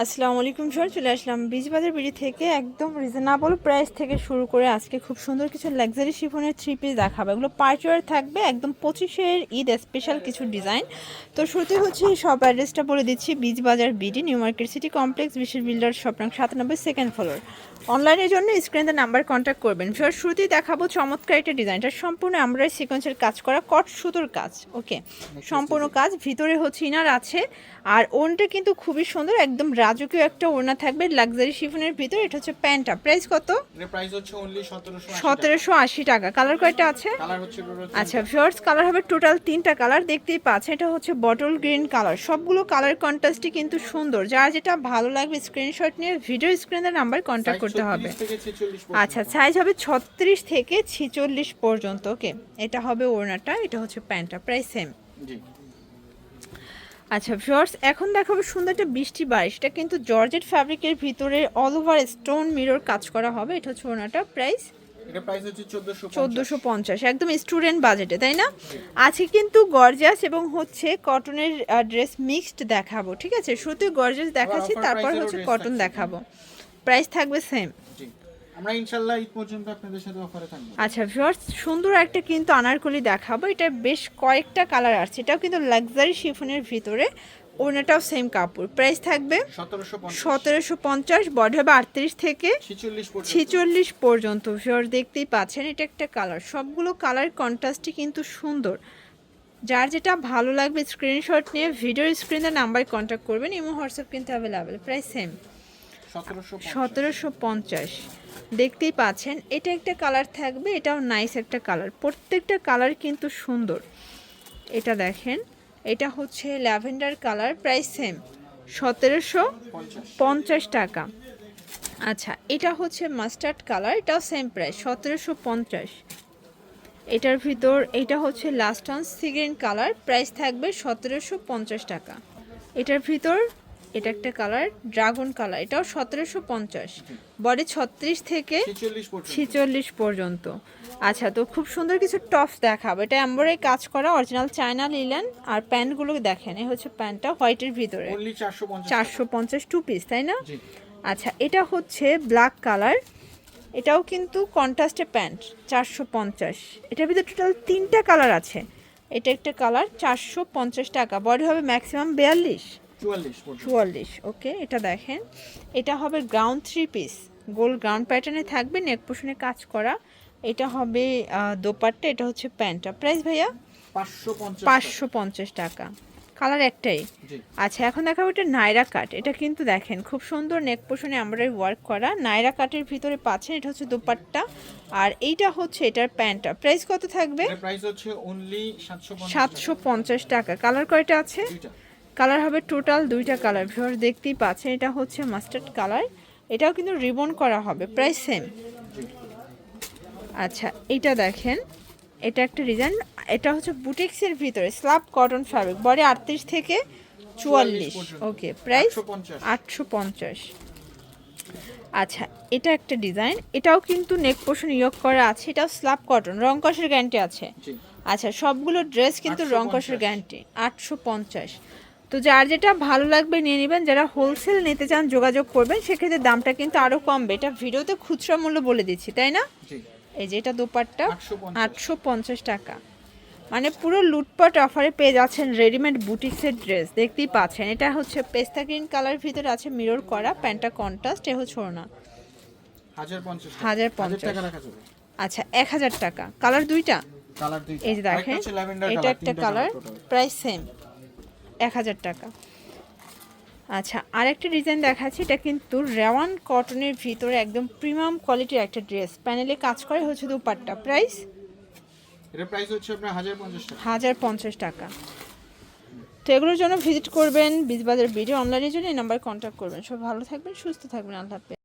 আসসালামু আলাইকুম স্যার চলে আসলাম বীজবাজার বিড়ি থেকে একদম রিজনেবল প্রাইস থেকে শুরু করে আজকে খুব সুন্দর কিছু লাক্সারি শিফনের থ্রি পিস দেখাবো। এগুলো পার্টিওয়ার থাকবে একদম পঁচিশের ঈদ স্পেশাল কিছু ডিজাইন তো শুরুতে হচ্ছে সব অ্যাড্রেসটা বলে দিচ্ছি Beejbazar BD new market city complex বিশেষ বিল্ডার শপ নং সাতানব্বই সেকেন্ড ফ্লোর অনলাইনের জন্য স্ক্রিনে নাম্বার কন্ট্যাক্ট করবেন। স্যার শুরুতেই দেখাবো চমৎকার একটা ডিজাইনটা সম্পূর্ণ আমরা সিকোয়েন্সের কাজ করা কট সুতোর কাজ ওকে সম্পূর্ণ কাজ ভিতরে হচ্ছে ইনার আছে। আর ওনটা কিন্তু খুবই সুন্দর একদম রাজকীয় একটা ওড়না থাকবে লাক্সারি শিফনের ভিতরে এটা হচ্ছে প্যান্টটা। প্রাইস কত? এর প্রাইস হচ্ছে অনলি 1700 সতেরোশো আশি টাকা। কালার কয়টা আছে? কালার হচ্ছে আচ্ছা ফিওর্স কালার হবে টোটাল তিনটা কালার দেখতেই পাচ্ছেন এটা হচ্ছে বটল গ্রিন কালার সবগুলো কালার কন্ট্রাস্টই কিন্তু সুন্দর। যার যেটা ভালো লাগবে স্ক্রিনশট নিয়ে ভিডিও স্ক্রিনের নাম্বার কন্ট্যাক্ট করতে হবে। আচ্ছা সাইজ হবে ছত্রিশ থেকে ছিচল্লিশ পর্যন্ত ওকে এটা হবে ওড়নাটা এটা হচ্ছে প্যান্টটা প্রাইস সেম জি। আচ্ছা ভিউয়ার্স এখন দেখাবো সুন্দর একটা বৃষ্টি বারিশ এটা কিন্তু জর্জেট ফ্যাব্রিকের ভিতরে অল ওভার স্টোন মিরর কাজ করা হবে। এটা হচ্ছে ওড়নাটা প্রাইস এটা প্রাইস হচ্ছে 1450 চোদ্দোশো পঞ্চাশ একদম স্টুডেন্ট বাজেটে তাই না? আছে কিন্তু গর্জাস এবং হচ্ছে কটনের ড্রেস মিক্সড দেখাবো ঠিক আছে? শুধু গর্জাস দেখাচ্ছি তারপর হচ্ছে কটন দেখাবো। প্রাইস থাকবে সেম আমরা ইনশাআল্লাহ ঈদ পর্যন্ত আপনাদের সাথে অফারে থাকব। আচ্ছা ভিউয়ার্স সুন্দর একটা কিন্তু আনারকলি দেখাবো। এটা বেশ কয়েকটা কালার আছে এটাও কিন্তু লাক্সারি শিফনের ভিতরে। ওনাটাও সেম কাপড়। প্রাইস থাকবে সতেরোশো পঞ্চাশ। বডি হবে আটত্রিশ থেকে 46 পর্যন্ত। ছিচল্লিশ পর্যন্ত। ভিউয়ার দেখতেই পাচ্ছেন এটা একটা কালার। সবগুলো কালার কন্ট্রাস্টই কিন্তু সুন্দর। যার যেটা ভালো লাগবে স্ক্রিনশট নিয়ে ভিডিও স্ক্রিনে নাম্বার কন্ট্যাক্ট করবেন। ইমো হোয়াটসঅ্যাপ কিন্তু অ্যাভেলেবেল প্রাইস সেম 1750 সতেরোশো পঞ্চাশ। দেখতেই পাচ্ছেন, এটা একটা কালার থাকবে, এটাও নাইস একটা কালার প্রত্যেকটা কালার কিন্তু সুন্দর। এটা দেখেন, এটা হচ্ছে ল্যাভেন্ডার কালার প্রাইস সেম সতেরোশো পঞ্চাশ টাকা। আচ্ছা এটা হচ্ছে মাস্টার্ড কালার এটাও সেম প্রাইস সতেরোশো পঞ্চাশ। এটার ভিতর, এটা হচ্ছে last on sea green colour price থাকবে সতেরোশো পঞ্চাশ টাকা। এটার ভিতর এটা একটা কালার ড্রাগন কালার। এটাও সতেরোশো পঞ্চাশ। বডি ছত্রিশ থেকে 46 পর্যন্ত। ছিচল্লিশ পর্যন্ত। আচ্ছা তো খুব সুন্দর কিছু টপস দেখাবো। এটা এম্বরে কাজ করা অরিজিনাল চায়না লিলেন আর প্যান্টগুলো দেখেন। এই হচ্ছে প্যান্টটা হোয়াইটের ভিতরে। অনলি 450 চারশো পঞ্চাশ টু পিস তাই না? আচ্ছা এটা হচ্ছে ব্ল্যাক কালার। এটাও কিন্তু কন্ট্রাস্টে প্যান্ট চারশো পঞ্চাশ। এটার ভিতরে টোটাল তিনটা কালার আছে। এটা একটা কালার চারশো পঞ্চাশ টাকা। বডি হবে ম্যাক্সিমাম বিয়াল্লিশ। 44 পর্যন্ত চুয়াল্লিশ ওকে এটা দেখেন। এটা হবে গ্রাউন্ড থ্রি পিস গোল গ্রাউন্ড প্যাটার্নে থাকবে নেক পোষণে কাজ করা। এটা হবে দোপাট্টা এটা হচ্ছে প্যান্টটা। প্রাইস ভাইয়া? 550 পাঁচশো পঞ্চাশ টাকা। কালার একটাই। আচ্ছা এখন দেখাবো এটা নাইরা কাট এটা কিন্তু দেখেন খুব সুন্দর নেক পোষণে আমরা ওয়ার্ক করা। নাইরা কাটের ভিতরে পাচ্ছেন এটা হচ্ছে দুপাট্টা। আর এইটা হচ্ছে এটার প্যান্টটা। প্রাইস কত থাকবে? প্রাইস হচ্ছে অনলি সাতশো পঞ্চাশ টাকা। কালার কয়টা আছে? কালার হবে টোটাল দুইটা কালার। ভিউয়ার দেখতেই পাচ্ছেন এটা হচ্ছে মাস্টার্ড কালার। এটাও কিন্তু রিবন করা হবে প্রাইস সেম আচ্ছা এটা দেখেন এটা একটা ডিজাইন এটা হচ্ছে বুটিক্সের ভিতরে স্লাব কটন ফ্যাব্রিক বডি আটত্রিশ থেকে চুয়াল্লিশ। ওকে প্রাইস আটশো পঞ্চাশ। আচ্ছা এটা একটা ডিজাইন এটাও কিন্তু নেক পোষণ ইয়োগ করা আছে এটাও স্লাব কটন রং কষের গ্যারান্টি আছে। আচ্ছা সবগুলো ড্রেস কিন্তু 850 রং কষের গ্যারান্টি আটশো পঞ্চাশ। তো যার যেটা ভালো লাগবে নিয়ে নেবেন যারা হোলসেল নিতে চান যোগাযোগ করবেন সেক্ষেত্রে দামটা কিন্তু আরও কমবে। এটা ভিডিওতে খুচরা মূল্য বলে দিচ্ছি তাই না? এই যে এটা দোপাট্টা 850 আটশো পঞ্চাশ টাকা। মানে পুরো লুটপাট অফারে পেয়ে যাচ্ছেন রেডিমেড বুটিক্সের ড্রেস দেখতেই পাচ্ছেন। এটা হচ্ছে পেস্তা গ্রিন কালার ভিতরে আছে মিরর করা প্যান্টটা কন্ট্রাস্ট এ হচ্ছে 1050 হাজার পঞ্চাশ। আচ্ছা এক হাজার টাকা। কালার দুইটা? এই যে দেখেন এটা একটা কালার প্রাইস সেম এক হাজার টাকা। আচ্ছা আরেকটা ডিজাইন দেখাচ্ছি এটা কিন্তু রেওয়ান কটনের ভিতরে একদম প্রিমিয়াম কোয়ালিটির একটা ড্রেস প্যানেলে কাজ করে হচ্ছে দুপাট্টা। প্রাইস এর প্রাইস হচ্ছে আপনার 1050 টাকা। হাজার পঞ্চাশ টাকা। তো এগুলোর জন্য ভিজিট করবেন বীজবাজার ভিডিও অনলাইনের জন্য এই নাম্বার কন্ট্যাক্ট করবেন। সব ভালো থাকবেন সুস্থ থাকবেন। আল্লাহ হাফেজ।